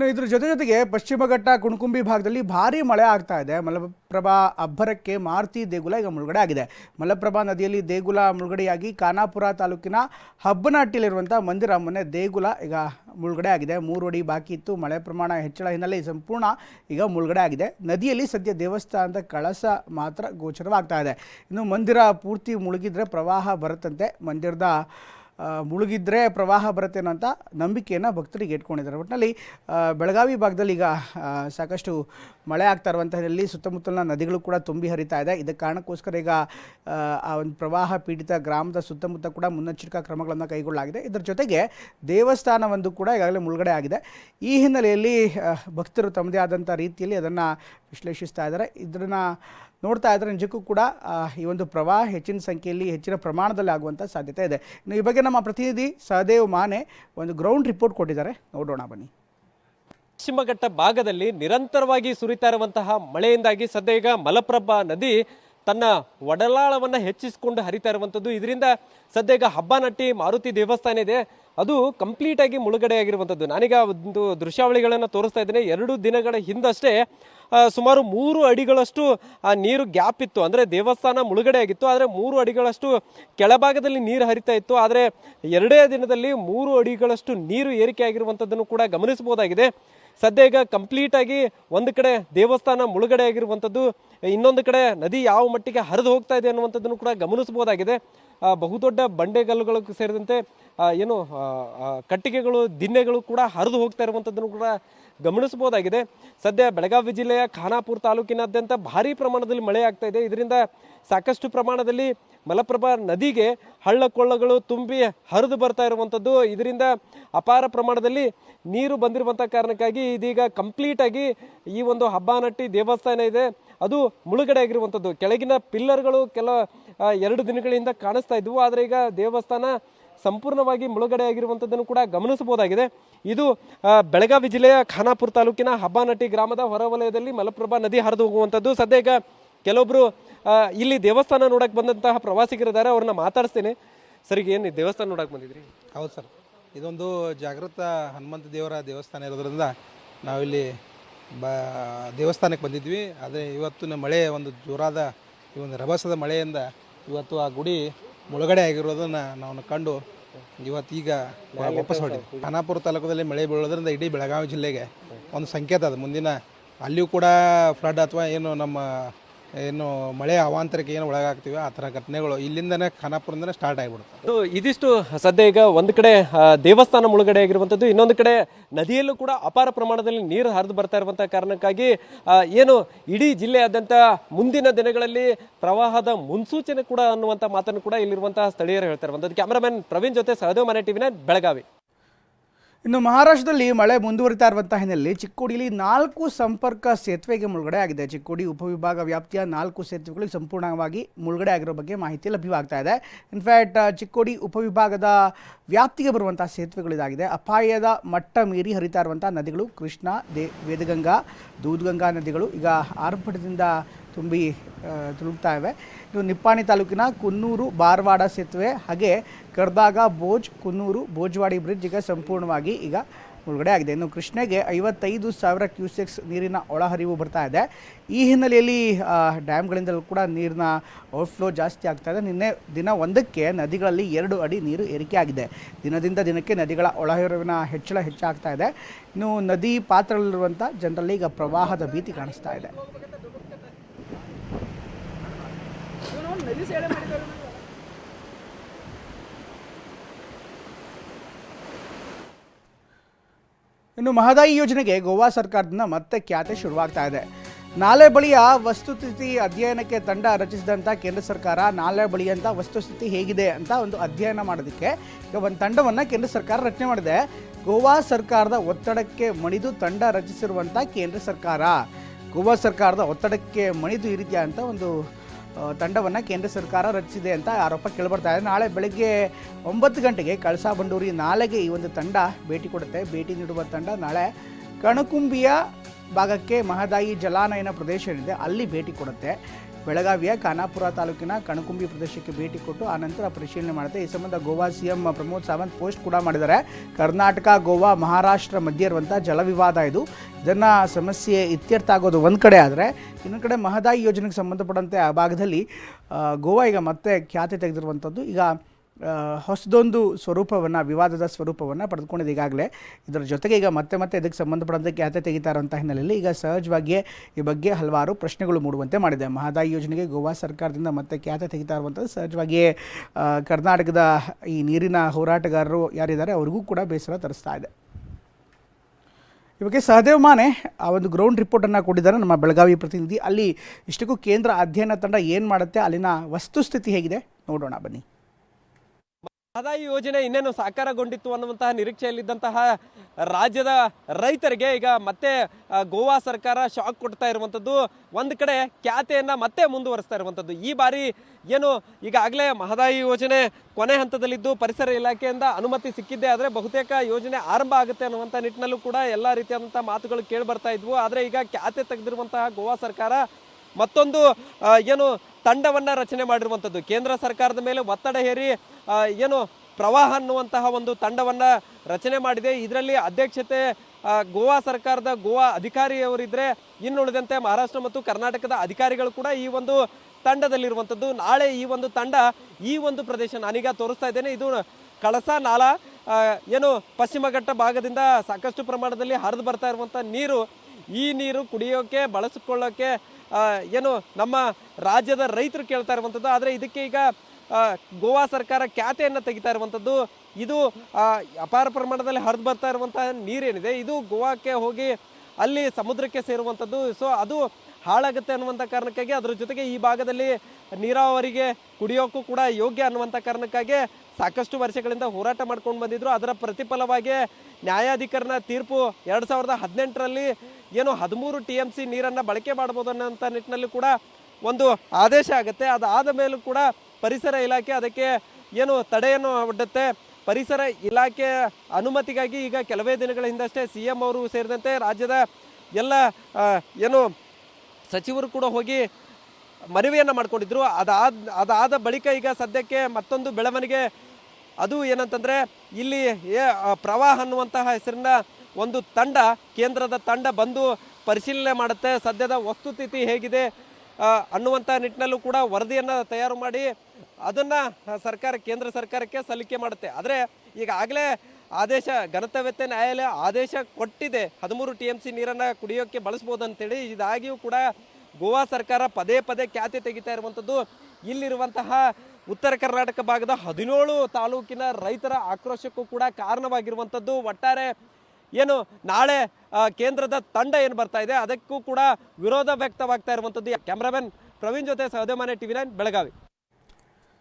ಇನ್ನು ಇದ್ರ ಜೊತೆ ಜೊತೆಗೆ ಪಶ್ಚಿಮ ಘಟ್ಟ ಕುಣಕುಂಬಿ ಭಾಗದಲ್ಲಿ ಭಾರಿ ಮಳೆ ಆಗ್ತಾ ಇದೆ. ಮಲಪ್ರಭಾ ಅಬ್ಬರಕ್ಕೆ ಮಾರುತಿ ದೇಗುಲ ಈಗ ಮುಳುಗಡೆ ಆಗಿದೆ. ಮಲಪ್ರಭಾ ನದಿಯಲ್ಲಿ ದೇಗುಲ ಮುಳುಗಡೆಯಾಗಿ ಖಾನಾಪುರ ತಾಲೂಕಿನ ಹಬ್ಬನಹಟ್ಟಿಯಲ್ಲಿರುವಂಥ ಮಂದಿರ ಮೊನ್ನೆ ದೇಗುಲ ಈಗ ಮುಳುಗಡೆ ಆಗಿದೆ. ಮೂರು ಅಡಿ ಬಾಕಿ ಇತ್ತು. ಮಳೆ ಪ್ರಮಾಣ ಹೆಚ್ಚಳ ಹಿನ್ನೆಲೆ ಸಂಪೂರ್ಣ ಈಗ ಮುಳುಗಡೆ ಆಗಿದೆ. ನದಿಯಲ್ಲಿ ಸದ್ಯ ದೇವಸ್ಥಾನದ ಕಳಸ ಮಾತ್ರ ಗೋಚರವಾಗ್ತಾ ಇದೆ. ಇನ್ನು ಮಂದಿರ ಪೂರ್ತಿ ಮುಳುಗಿದ್ರೆ ಪ್ರವಾಹ ಬರುತ್ತಂತೆ. ಮಂದಿರದ ಮುಳುಗಿದ್ರೆ ಪ್ರವಾಹ ಬರುತ್ತೆ ಅಂತ ನಂಬಿಕೆಯನ್ನು ಭಕ್ತರಿಗೆ ಇಟ್ಕೊಂಡಿದ್ದಾರೆ. ಒಟ್ಟಿನಲ್ಲಿ ಬೆಳಗಾವಿ ಭಾಗದಲ್ಲಿ ಈಗ ಸಾಕಷ್ಟು ಮಳೆ ಆಗ್ತಾ ಇರುವಂಥದ್ರಲ್ಲಿ ಸುತ್ತಮುತ್ತಲಿನ ನದಿಗಳು ಕೂಡ ತುಂಬಿ ಹರಿತಾ ಇದೆ. ಇದಕ್ಕೆ ಕಾರಣಕ್ಕೋಸ್ಕರ ಈಗ, ಆ ಒಂದು ಪ್ರವಾಹ ಪೀಡಿತ ಗ್ರಾಮದ ಸುತ್ತಮುತ್ತ ಕೂಡ ಮುನ್ನೆಚ್ಚರಿಕಾ ಕ್ರಮಗಳನ್ನು ಕೈಗೊಳ್ಳಲಾಗಿದೆ. ಇದರ ಜೊತೆಗೆ ದೇವಸ್ಥಾನವೊಂದು ಕೂಡ ಈಗಾಗಲೇ ಮುಳುಗಡೆ ಆಗಿದೆ. ಈ ಹಿನ್ನೆಲೆಯಲ್ಲಿ ಭಕ್ತರು ತಮ್ಮದೇ ಆದಂಥ ರೀತಿಯಲ್ಲಿ ಅದನ್ನು ವಿಶ್ಲೇಷಿಸ್ತಾ ಇದ್ದಾರೆ. ಇದನ್ನು ನೋಡ್ತಾ ಇದ್ದರೆ ನಿಜಕ್ಕೂ ಕೂಡ ಈ ಒಂದು ಪ್ರವಾಹ ಹೆಚ್ಚಿನ ಸಂಖ್ಯೆಯಲ್ಲಿ ಹೆಚ್ಚಿನ ಪ್ರಮಾಣದಲ್ಲಿ ಆಗುವಂಥ ಸಾಧ್ಯತೆ ಇದೆ. ಇನ್ನು ಈ ಬಗ್ಗೆ ನಮ್ಮ ಪ್ರತಿನಿಧಿ ಸಹದೇವ್ ಮಾನೆ ಒಂದು ಗ್ರೌಂಡ್ ರಿಪೋರ್ಟ್ ಕೊಟ್ಟಿದ್ದಾರೆ. ನೋಡೋಣ ಬನ್ನಿ. ಪಶ್ಚಿಮ ಘಟ್ಟ ಭಾಗದಲ್ಲಿ ನಿರಂತರವಾಗಿ ಸುರಿತಾ ಇರುವಂತಹ ಮಳೆಯಿಂದಾಗಿ ಸದ್ಯ ಈಗ ಮಲಪ್ರಭಾ ನದಿ ತನ್ನ ಒಡಲಾಳವನ್ನು ಹೆಚ್ಚಿಸಿಕೊಂಡು ಹರಿತಾ ಇರುವಂಥದ್ದು. ಇದರಿಂದ ಸದ್ಯ ಈಗ ಹಬ್ಬನಟ್ಟಿ ಮಾರುತಿ ದೇವಸ್ಥಾನ ಇದೆ. ಅದು ಕಂಪ್ಲೀಟ್ ಆಗಿ ಮುಳುಗಡೆ ಆಗಿರುವಂಥದ್ದು. ನಾನೀಗ ಒಂದು ದೃಶ್ಯಾವಳಿಗಳನ್ನು ತೋರಿಸ್ತಾ ಇದ್ದೇನೆ. ಎರಡು ದಿನಗಳ ಹಿಂದಷ್ಟೇ ಸುಮಾರು ಮೂರು ಅಡಿಗಳಷ್ಟು, ಆ, ನೀರು ಗ್ಯಾಪ್ ಇತ್ತು. ಅಂದರೆ ದೇವಸ್ಥಾನ ಮುಳುಗಡೆ ಆಗಿತ್ತು. ಆದರೆ ಮೂರು ಅಡಿಗಳಷ್ಟು ಕೆಳಭಾಗದಲ್ಲಿ ನೀರು ಹರಿತಾ ಇತ್ತು. ಆದರೆ ಎರಡೇ ದಿನದಲ್ಲಿ ಮೂರು ಅಡಿಗಳಷ್ಟು ನೀರು ಏರಿಕೆ ಆಗಿರುವಂಥದ್ದನ್ನು ಕೂಡ ಗಮನಿಸಬಹುದಾಗಿದೆ. ಸದ್ಯ ಈಗ ಕಂಪ್ಲೀಟ್ ಆಗಿ ಒಂದು ಕಡೆ ದೇವಸ್ಥಾನ ಮುಳುಗಡೆ ಆಗಿರುವಂಥದ್ದು ಇನ್ನೊಂದು ಕಡೆ ನದಿ ಯಾವ ಮಟ್ಟಿಗೆ ಹರಿದು ಹೋಗ್ತಾ ಇದೆ ಅನ್ನುವಂಥದ್ದನ್ನು ಕೂಡ ಗಮನಿಸಬಹುದಾಗಿದೆ. ಬಹುದೊಡ್ಡ ಬಂಡೆಗಲ್ಲುಗಳು ಸೇರಿದಂತೆ ಏನು ಕಟ್ಟಿಗೆಗಳು ದಿನ್ನೆಗಳು ಕೂಡ ಹರಿದು ಹೋಗ್ತಾ ಇರುವಂಥದ್ದನ್ನು ಕೂಡ ಗಮನಿಸಬಹುದಾಗಿದೆ. ಸದ್ಯ ಬೆಳಗಾವಿ ಜಿಲ್ಲೆಯ ಖಾನಾಪುರ ತಾಲೂಕಿನಾದ್ಯಂತ ಭಾರಿ ಪ್ರಮಾಣದಲ್ಲಿ ಮಳೆ ಆಗ್ತಾ ಇದೆ. ಇದರಿಂದ ಸಾಕಷ್ಟು ಪ್ರಮಾಣದಲ್ಲಿ ಮಲಪ್ರಭಾ ನದಿಗೆ ಹಳ್ಳ ಕೊಳ್ಳಗಳು ತುಂಬಿ ಹರಿದು ಬರ್ತಾ ಇರುವಂಥದ್ದು. ಇದರಿಂದ ಅಪಾರ ಪ್ರಮಾಣದಲ್ಲಿ ನೀರು ಬಂದಿರುವಂಥ ಕಾರಣಕ್ಕಾಗಿ ಇದೀಗ ಕಂಪ್ಲೀಟಾಗಿ ಈ ಒಂದು ಹಬ್ಬನಟ್ಟಿ ದೇವಸ್ಥಾನ ಇದೆ. ಅದು ಮುಳುಗಡೆ ಆಗಿರುವಂಥದ್ದು. ಕೆಳಗಿನ ಪಿಲ್ಲರ್ಗಳು ಕೆಲ ಎರಡು ದಿನಗಳಿಂದ ಕಾಣಿಸ್ತಾ ಇದ್ವು. ಆದರೆ ಈಗ ದೇವಸ್ಥಾನ ಸಂಪೂರ್ಣವಾಗಿ ಮುಳುಗಡೆ ಆಗಿರುವಂಥದ್ದನ್ನು ಕೂಡ ಗಮನಿಸಬಹುದಾಗಿದೆ. ಇದು ಬೆಳಗಾವಿ ಜಿಲ್ಲೆಯ ಖಾನಾಪುರ ತಾಲೂಕಿನ ಹಬ್ಬನಟ್ಟಿ ಗ್ರಾಮದ ಹೊರವಲಯದಲ್ಲಿ ಮಲಪ್ರಭಾ ನದಿ ಹರಿದು ಹೋಗುವಂಥದ್ದು. ಸದ್ಯ ಈಗ ಕೆಲವೊಬ್ರು ಇಲ್ಲಿ ದೇವಸ್ಥಾನ ನೋಡಕ್ ಬಂದಂತಹ ಪ್ರವಾಸಿಗರಿದ್ದಾರೆ. ಅವ್ರನ್ನ ಮಾತಾಡಿಸ್ತೇನೆ. ಸರಿಗೆ ಏನು ದೇವಸ್ಥಾನ ನೋಡಕ್ಕೆ ಬಂದಿದ್ರಿ? ಹೌದು ಸರ್. ಇದೊಂದು ಜಾಗೃತ ಹನುಮಂತ ದೇವರ ದೇವಸ್ಥಾನ ಇರೋದ್ರಿಂದ ನಾವಿಲ್ಲಿ ಬ ದೇವಸ್ಥಾನಕ್ಕೆ ಬಂದಿದ್ವಿ. ಆದರೆ ಇವತ್ತಿನ ಮಳೆ ಒಂದು ಜೋರಾದ ಈ ಒಂದು ರಭಸದ ಮಳೆಯಿಂದ ಇವತ್ತು ಆ ಗುಡಿ ಮುಳುಗಡೆ ಆಗಿರೋದನ್ನು ನಾವು ಕಂಡು ಇವತ್ತು ಈಗ ವಾಪಸ್ ಹೊರಟಿದ್ವಿ. ಖಾನಾಪುರ ತಾಲೂಕದಲ್ಲಿ ಮಳೆ ಬೀಳೋದ್ರಿಂದ ಇಡೀ ಬೆಳಗಾವಿ ಜಿಲ್ಲೆಗೆ ಒಂದು ಸಂಕೇತ ಅದು. ಮುಂದಿನ ಅಲ್ಲಿಯೂ ಕೂಡ ಫ್ಲಡ್ ಅಥವಾ ಏನು ನಮ್ಮ ಏನು ಮಳೆ ಅವಾಂತರಕ್ಕೆ ಏನು ಒಳಗಾಗ್ತೀವಿ ಆ ಥರ ಘಟನೆಗಳು ಇಲ್ಲಿಂದನೇ ಖಾನಾಪುರದಿಂದನೇ ಸ್ಟಾರ್ಟ್ ಆಗಿಬಿಡುತ್ತೆ. ಇದು ಇದಿಷ್ಟು ಸದ್ಯ ಈಗ ಒಂದು ಕಡೆ ದೇವಸ್ಥಾನ ಮುಳುಗಡೆ ಆಗಿರುವಂಥದ್ದು, ಇನ್ನೊಂದು ಕಡೆ ನದಿಯಲ್ಲೂ ಕೂಡ ಅಪಾರ ಪ್ರಮಾಣದಲ್ಲಿ ನೀರು ಹರಿದು ಬರ್ತಾ ಇರುವಂಥ ಕಾರಣಕ್ಕಾಗಿ ಏನು ಇಡೀ ಜಿಲ್ಲೆಯಾದ್ಯಂತ ಮುಂದಿನ ದಿನಗಳಲ್ಲಿ ಪ್ರವಾಹದ ಮುನ್ಸೂಚನೆ ಕೂಡ ಅನ್ನುವಂಥ ಮಾತನ್ನು ಕೂಡ ಇಲ್ಲಿರುವಂಥ ಸ್ಥಳೀಯರು ಹೇಳ್ತಾ ಇರುವಂಥದ್ದು. ಕ್ಯಾಮರಾಮನ್ ಪ್ರವೀಣ್ ಜೊತೆ ಸಹದೇವ್ ಮನೆ ಟಿವಿನ ಬೆಳಗಾವಿ. ಇನ್ನು ಮಹಾರಾಷ್ಟ್ರದಲ್ಲಿ ಮಳೆ ಮುಂದುವರಿತಾ ಇರುವಂಥ ಹಿನ್ನೆಲೆಯಲ್ಲಿ ಚಿಕ್ಕೋಡಿಯಲ್ಲಿ ನಾಲ್ಕು ಸಂಪರ್ಕ ಸೇತುವೆಗೆ ಮುಳುಗಡೆ ಆಗಿದೆ. ಚಿಕ್ಕೋಡಿ ಉಪವಿಭಾಗ ವ್ಯಾಪ್ತಿಯ ನಾಲ್ಕು ಸೇತುವೆಗಳು ಸಂಪೂರ್ಣವಾಗಿ ಮುಳುಗಡೆ ಆಗಿರೋ ಬಗ್ಗೆ ಮಾಹಿತಿ ಲಭ್ಯವಾಗ್ತಾ ಇದೆ. ಇನ್ಫ್ಯಾಕ್ಟ್ ಚಿಕ್ಕೋಡಿ ಉಪವಿಭಾಗದ ವ್ಯಾಪ್ತಿಗೆ ಬರುವಂಥ ಸೇತುವೆಗಳು ಇದಾಗಿದೆ. ಅಪಾಯದ ಮಟ್ಟ ಮೀರಿ ಹರಿತಾ ಇರುವಂಥ ನದಿಗಳು ಕೃಷ್ಣ, ದೇ, ವೇದಗಂಗಾ, ದೂದ್ಗಂಗಾ ನದಿಗಳು ಈಗ ಆರ್ಭಟದಿಂದ ತುಂಬಿ ತುಳುಕ್ತಾ ಇವೆ. ಇದು ನಿಪ್ಪಾಣಿ ತಾಲೂಕಿನ ಕುನ್ನೂರು ಬಾರವಾಡ ಸೇತುವೆ, ಹಾಗೆ ಕರ್ದಾಗ ಬೋಜ್ ಕುನ್ನೂರು ಬೋಜ್ವಾಡಿ ಬ್ರಿಡ್ಜ್ ಈಗ ಸಂಪೂರ್ಣವಾಗಿ ಈಗ ಮುಳುಗಡೆ ಆಗಿದೆ. ಇನ್ನು ಕೃಷ್ಣೆಗೆ ಐವತ್ತೈದು ಸಾವಿರ ಕ್ಯೂಸೆಕ್ಸ್ ನೀರಿನ ಒಳಹರಿವು ಬರ್ತಾ ಇದೆ. ಈ ಹಿನ್ನೆಲೆಯಲ್ಲಿ ಡ್ಯಾಮ್ಗಳಿಂದಲೂ ಕೂಡ ನೀರಿನ ಔಟ್ಫ್ಲೋ ಜಾಸ್ತಿ ಆಗ್ತಾ ಇದೆ. ನಿನ್ನೆ ದಿನ ಒಂದಕ್ಕೆ ನದಿಗಳಲ್ಲಿ ಎರಡು ಅಡಿ ನೀರು ಏರಿಕೆ ಆಗಿದೆ ದಿನದಿಂದ ದಿನಕ್ಕೆ ನದಿಗಳ ಒಳಹರಿವಿನ ಹೆಚ್ಚಳ ಹೆಚ್ಚಾಗ್ತಾ ಇದೆ. ಇನ್ನು ನದಿ ಪಾತ್ರದಲ್ಲಿರುವಂಥ ಜನರಲ್ಲಿ ಈಗ ಪ್ರವಾಹದ ಭೀತಿ ಕಾಣಿಸ್ತಾ ಇದೆ. ಇನ್ನು ಮಹದಾಯಿ ಯೋಜನೆಗೆ ಗೋವಾ ಸರ್ಕಾರದಿಂದ ಮತ್ತೆ ಖ್ಯಾತೆ ಶುರುವಾಗ್ತಾ ಇದೆ. ನಾಲೆ ಬಳಿಯ ವಸ್ತುಸ್ಥಿತಿ ಅಧ್ಯಯನಕ್ಕೆ ತಂಡ ರಚಿಸಿದಂಥ ಕೇಂದ್ರ ಸರ್ಕಾರ ನಾಲೆ ಬಳಿಯಂಥ ವಸ್ತುಸ್ಥಿತಿ ಹೇಗಿದೆ ಅಂತ ಒಂದು ಅಧ್ಯಯನ ಮಾಡೋದಕ್ಕೆ ಒಂದು ತಂಡವನ್ನು ಕೇಂದ್ರ ಸರ್ಕಾರ ರಚನೆ ಮಾಡಿದೆ. ಗೋವಾ ಸರ್ಕಾರದ ಒತ್ತಡಕ್ಕೆ ಮಣಿದು ತಂಡ ರಚಿಸಿರುವಂಥ ಕೇಂದ್ರ ಸರ್ಕಾರ. ಗೋವಾ ಸರ್ಕಾರದ ಒತ್ತಡಕ್ಕೆ ಮಣಿದು ಈ ಅಂತ ಒಂದು ತಂಡವನ್ನು ಕೇಂದ್ರ ಸರ್ಕಾರ ರಚಿಸಿದೆ ಅಂತ ಆರೋಪ ಕೇಳಿಬರ್ತಾ ಇದೆ. ನಾಳೆ ಬೆಳಗ್ಗೆ ಒಂಬತ್ತು ಗಂಟೆಗೆ ಕಳಸಾ ಬಂಡೂರಿ ನಾಲೆಗೆ ಈ ಒಂದು ತಂಡ ಭೇಟಿ ಕೊಡುತ್ತೆ. ಭೇಟಿ ನೀಡುವ ತಂಡ ನಾಳೆ ಕಣಕುಂಬಿಯ ಭಾಗಕ್ಕೆ ಮಹದಾಯಿ ಜಲಾನಯನ ಪ್ರದೇಶ ಏನಿದೆ, ಅಲ್ಲಿ ಭೇಟಿ ಕೊಡುತ್ತೆ. ಬೆಳಗಾವಿಯ ಖಾನಾಪುರ ತಾಲೂಕಿನ ಕಣಕುಂಬಿ ಪ್ರದೇಶಕ್ಕೆ ಭೇಟಿ ಕೊಟ್ಟು ಆನಂತರ ಪರಿಶೀಲನೆ ಮಾಡುತ್ತೆ. ಈ ಸಂಬಂಧ ಗೋವಾ ಸಿಎಂ ಪ್ರಮೋದ್ ಸಾವಂತ್ ಪೋಸ್ಟ್ ಕೂಡ ಮಾಡಿದ್ದಾರೆ. ಕರ್ನಾಟಕ, ಗೋವಾ, ಮಹಾರಾಷ್ಟ್ರ ಮಧ್ಯೆ ಇರುವಂಥ ಜಲವಿವಾದ ಇದು. ಇದನ್ನು ಸಮಸ್ಯೆ ಇತ್ಯರ್ಥ ಆಗೋದು ಒಂದು ಕಡೆ ಆದರೆ, ಇನ್ನೊಂದು ಕಡೆ ಮಹದಾಯಿ ಯೋಜನೆಗೆ ಸಂಬಂಧಪಟ್ಟಂತೆ ಆ ಭಾಗದಲ್ಲಿ ಗೋವಾ ಈಗ ಮತ್ತೆ ಖ್ಯಾತಿ ತೆಗೆದಿರುವಂಥದ್ದು ಈಗ ಹೊಸದೊಂದು ಸ್ವರೂಪವನ್ನು, ವಿವಾದದ ಸ್ವರೂಪವನ್ನು ಪಡೆದುಕೊಂಡಿದೆ ಈಗಾಗಲೇ. ಇದರ ಜೊತೆಗೆ ಈಗ ಮತ್ತೆ ಮತ್ತೆ ಇದಕ್ಕೆ ಸಂಬಂಧಪಟ್ಟಂತೆ ಖ್ಯಾತೆ ತೆಗಿತಾರಂಥ ಹಿನ್ನೆಲೆಯಲ್ಲಿ ಈಗ ಸಹಜವಾಗಿಯೇ ಈ ಬಗ್ಗೆ ಹಲವಾರು ಪ್ರಶ್ನೆಗಳು ಮೂಡುವಂತೆ ಮಾಡಿದೆ. ಮಹದಾಯಿ ಯೋಜನೆಗೆ ಗೋವಾ ಸರ್ಕಾರದಿಂದ ಮತ್ತೆ ಖ್ಯಾತೆ ತೆಗಿತಾ ಇರುವಂಥದ್ದು ಸಹಜವಾಗಿಯೇ ಕರ್ನಾಟಕದ ಈ ನೀರಿನ ಹೋರಾಟಗಾರರು ಯಾರಿದ್ದಾರೆ ಅವ್ರಿಗೂ ಕೂಡ ಬೇಸರ ತರಿಸ್ತಾ ಇದೆ. ಈ ಬಗ್ಗೆ ಸಹದೇವ್ ಮಾನೆ ಆ ಒಂದು ಗ್ರೌಂಡ್ ರಿಪೋರ್ಟನ್ನು ಕೊಟ್ಟಿದ್ದಾರೆ. ನಮ್ಮ ಬೆಳಗಾವಿ ಪ್ರತಿನಿಧಿ. ಅಲ್ಲಿ ಇಷ್ಟಕ್ಕೂ ಕೇಂದ್ರ ಅಧ್ಯಯನ ತಂಡ ಏನು ಮಾಡುತ್ತೆ? ಅಲ್ಲಿನ ವಸ್ತುಸ್ಥಿತಿ ಹೇಗಿದೆ? ನೋಡೋಣ ಬನ್ನಿ. ಮಹದಾಯಿ ಯೋಜನೆ ಇನ್ನೇನು ಸಾಕಾರಗೊಂಡಿತ್ತು ಅನ್ನುವಂತಹ ನಿರೀಕ್ಷೆಯಲ್ಲಿದ್ದಂತಹ ರಾಜ್ಯದ ರೈತರಿಗೆ ಈಗ ಮತ್ತೆ ಗೋವಾ ಸರ್ಕಾರ ಶಾಕ್ ಕೊಡ್ತಾ ಇರುವಂಥದ್ದು ಒಂದು ಕಡೆ ಖ್ಯಾತೆಯನ್ನು ಮತ್ತೆ ಮುಂದುವರಿಸ್ತಾ ಇರುವಂಥದ್ದು ಈ ಬಾರಿ ಏನು ಈಗಾಗಲೇ ಮಹದಾಯಿ ಯೋಜನೆ ಕೊನೆ ಹಂತದಲ್ಲಿದ್ದು ಪರಿಸರ ಇಲಾಖೆಯಿಂದ ಅನುಮತಿ ಸಿಕ್ಕಿದ್ದೆ ಆದರೆ ಬಹುತೇಕ ಯೋಜನೆ ಆರಂಭ ಆಗುತ್ತೆ ಅನ್ನುವಂಥ ನಿಟ್ಟಿನಲ್ಲೂ ಕೂಡ ಎಲ್ಲ ರೀತಿಯಾದಂಥ ಮಾತುಗಳು ಕೇಳಿ ಬರ್ತಾ ಇದ್ವು. ಆದರೆ ಈಗ ಖ್ಯಾತೆ ತೆಗೆದಿರುವಂತಹ ಗೋವಾ ಸರ್ಕಾರ ಮತ್ತೊಂದು ಏನು ತಂಡವನ್ನ ರಚನೆ ಮಾಡಿರುವಂಥದ್ದು. ಕೇಂದ್ರ ಸರ್ಕಾರದ ಮೇಲೆ ಒತ್ತಡ ಹೇರಿ ಏನು ಪ್ರವಾಹ ಅನ್ನುವಂತಹ ಒಂದು ತಂಡವನ್ನು ರಚನೆ ಮಾಡಿದೆ. ಇದರಲ್ಲಿ ಅಧ್ಯಕ್ಷತೆ ಗೋವಾ ಸರ್ಕಾರದ ಗೋವಾ ಅಧಿಕಾರಿಯವರಿದ್ರೆ ಇನ್ನುಳಿದಂತೆ ಮಹಾರಾಷ್ಟ್ರ ಮತ್ತು ಕರ್ನಾಟಕದ ಅಧಿಕಾರಿಗಳು ಕೂಡ ಈ ಒಂದು ತಂಡದಲ್ಲಿರುವಂಥದ್ದು. ನಾಳೆ ಈ ಒಂದು ತಂಡ ಈ ಒಂದು ಪ್ರದೇಶ ನಾನೀಗ ತೋರಿಸ್ತಾ ಇದ್ದೇನೆ. ಇದು ಕಳಸ ನಾಲಾ ಏನು ಪಶ್ಚಿಮ ಘಟ್ಟ ಭಾಗದಿಂದ ಸಾಕಷ್ಟು ಪ್ರಮಾಣದಲ್ಲಿ ಹರಿದು ಬರ್ತಾ ಇರುವಂಥ ನೀರು. ಈ ನೀರು ಕುಡಿಯೋಕೆ, ಬಳಸಿಕೊಳ್ಳೋಕೆ ಏನು ನಮ್ಮ ರಾಜ್ಯದ ರೈತರು ಕೇಳ್ತಾ ಇರುವಂಥದ್ದು, ಆದರೆ ಇದಕ್ಕೆ ಈಗ ಗೋವಾ ಸರ್ಕಾರ ಖ್ಯಾತೆಯನ್ನು ತೆಗಿತಾ ಇರುವಂಥದ್ದು, ಇದು ಅಪಾರ ಪ್ರಮಾಣದಲ್ಲಿ ಹರಿದು ಬರ್ತಾ ಇರುವಂಥ ನೀರೇನಿದೆ. ಇದು ಗೋವಾಕ್ಕೆ ಹೋಗಿ ಅಲ್ಲಿ ಸಮುದ್ರಕ್ಕೆ ಸೇರುವಂಥದ್ದು. ಸೊ ಅದು ಹಾಳಾಗುತ್ತೆ ಅನ್ನುವಂಥ ಕಾರಣಕ್ಕಾಗಿ ಅದರ ಜೊತೆಗೆ ಈ ಭಾಗದಲ್ಲಿ ನೀರಾವರಿಗೆ ಕುಡಿಯೋಕ್ಕೂ ಕೂಡ ಯೋಗ್ಯ ಅನ್ನುವಂಥ ಕಾರಣಕ್ಕಾಗಿ ಸಾಕಷ್ಟು ವರ್ಷಗಳಿಂದ ಹೋರಾಟ ಮಾಡ್ಕೊಂಡು ಬಂದಿದ್ರು. ಅದರ ಪ್ರತಿಫಲವಾಗಿ ನ್ಯಾಯಾಧಿಕರಣ ತೀರ್ಪು ಎರಡು ಸಾವಿರದ ಹದಿನೆಂಟರಲ್ಲಿ ಏನು ಹದಿಮೂರು ಟಿ ಎಂ ಸಿ ನೀರನ್ನು ಬಳಕೆ ಮಾಡ್ಬೋದು ಅನ್ನೋಂಥ ನಿಟ್ಟಿನಲ್ಲಿ ಕೂಡ ಒಂದು ಆದೇಶ ಆಗುತ್ತೆ. ಅದಾದ ಮೇಲೂ ಕೂಡ ಪರಿಸರ ಇಲಾಖೆ ಅದಕ್ಕೆ ಏನು ತಡೆಯನ್ನು ಒಡ್ಡುತ್ತೆ. ಪರಿಸರ ಇಲಾಖೆ ಅನುಮತಿಗಾಗಿ ಈಗ ಕೆಲವೇ ದಿನಗಳ ಹಿಂದಷ್ಟೇ ಸಿ ಎಂ ಅವರು ಸೇರಿದಂತೆ ರಾಜ್ಯದ ಎಲ್ಲ ಏನು ಸಚಿವರು ಕೂಡ ಹೋಗಿ ಮನವಿಯನ್ನು ಮಾಡ್ಕೊಂಡಿದ್ರು. ಅದಾದ ಅದಾದ ಬಳಿಕ ಈಗ ಸದ್ಯಕ್ಕೆ ಮತ್ತೊಂದು ಬೆಳವಣಿಗೆ. ಅದು ಏನಂತಂದರೆ, ಇಲ್ಲಿ ಪ್ರವಾಹ ಅನ್ನುವಂತಹ ಹೆಸರಿನ ಒಂದು ತಂಡ, ಕೇಂದ್ರದ ತಂಡ ಬಂದು ಪರಿಶೀಲನೆ ಮಾಡುತ್ತೆ. ಸದ್ಯದ ವಸ್ತುಸ್ಥಿತಿ ಹೇಗಿದೆ ಅನ್ನುವಂಥ ನಿಟ್ಟಿನಲ್ಲೂ ಕೂಡ ವರದಿಯನ್ನು ತಯಾರು ಮಾಡಿ ಅದನ್ನು ಸರ್ಕಾರ, ಕೇಂದ್ರ ಸರ್ಕಾರಕ್ಕೆ ಸಲ್ಲಿಕೆ ಮಾಡುತ್ತೆ. ಆದರೆ ಈಗಾಗಲೇ ಆದೇಶ ಘನತವ್ಯತೆ ನ್ಯಾಯಾಲಯ ಆದೇಶ ಕೊಟ್ಟಿದೆ. ಹದಿಮೂರು ಟಿ ಎಂ ಸಿ ನೀರನ್ನು ಕುಡಿಯೋಕ್ಕೆ ಬಳಸ್ಬೋದು ಅಂತೇಳಿ ಇದಾಗಿಯೂ ಕೂಡ ಗೋವಾ ಸರ್ಕಾರ ಪದೇ ಪದೇ ಖ್ಯಾತಿ ತೆಗಿತಾ ಇರುವಂಥದ್ದು. ಇಲ್ಲಿರುವಂತಹ ಉತ್ತರ ಕರ್ನಾಟಕ ಭಾಗದ ಹದಿನೇಳು ತಾಲೂಕಿನ ರೈತರ ಆಕ್ರೋಶಕ್ಕೂ ಕೂಡ ಕಾರಣವಾಗಿರುವಂಥದ್ದು. ಒಟ್ಟಾರೆ ಏನು ನಾಳೆ ಕೇಂದ್ರದ ತಂಡ ಏನು ಬರ್ತಾ ಇದೆ, ಅದಕ್ಕೂ ಕೂಡ ವಿರೋಧ ವ್ಯಕ್ತವಾಗ್ತಾ ಇರುವಂಥದ್ದು. ಕ್ಯಾಮ್ರಾಮನ್ ಪ್ರವೀಣ್ ಜೊತೆ ಸಹದೇವಮಾನೆ ಟಿವಿ ನೈನ್, ಬೆಳಗಾವಿ.